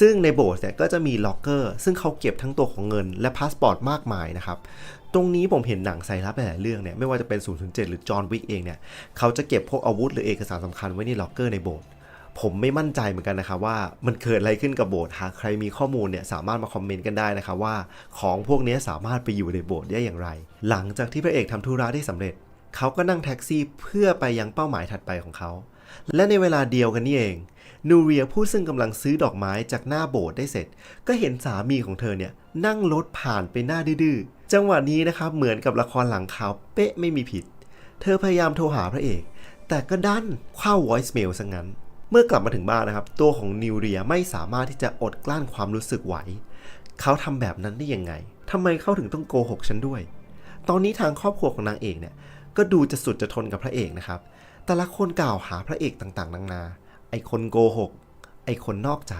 ซึ่งในโบสถ์เนี่ยก็จะมีล็อกเกอร์ ซึ่งเขาเก็บทั้งตัวของเงินและพาสปอร์ตมากมายนะครับตรงนี้ผมเห็นหนังไซรับหลายเรื่องเนี่ยไม่ว่าจะเป็น 007 หรือจอห์นวิกเองเนี่ยเขาจะเก็บพวกอาวุธหรือเอกสารสำคัญไว้ในล็อกเกอร์ในโบสถ์ผมไม่มั่นใจเหมือนกันนะครับว่ามันเกิดอะไรขึ้นกับโบสถ์หากใครมีข้อมูลเนี่ยสามารถมาคอมเมนต์กันได้นะครับว่าของพวกนี้สามารถไปอยู่ในโบสถ์ได้อย่างไร หลังจากที่พระเอกทำธุระได้สำเร็จ เขาก็นั่งแท็กซี่เพื่อไปยังเป้าหมายถัดไปของเขา และในเวลาเดียวกันนี่เองนูเรียผู้ซึ่งกำลังซื้อดอกไม้จากหน้าโบสถ์ได้เสร็จ ก็เห็นสามีของเธอเนี่ยนั่งรถผ่านไปหน้าดื้อจังหวะนี้นะครับเหมือนกับละครหลังข่าวเป๊ะไม่มีผิด เธอพยายามโทรหาพระเอก แต่ก็ดันเข้า voicemail ซะงั้น เมื่อกลับมาถึงบ้านนะครับ ตัวของนิวเรียไม่สามารถที่จะอดกลั้นความรู้สึกไหว เขาทำแบบนั้นได้ยังไงทำไมเขาถึงต้องโกหกฉันด้วย ตอนนี้ทางครอบครัวของนางเอกเนี่ยก็ดูจะสุดจะทนกับพระเอกนะครับ แต่ละคนกล่าวหาพระเอกต่างๆนานา ไอคนโกหก ไอคนนอกใจ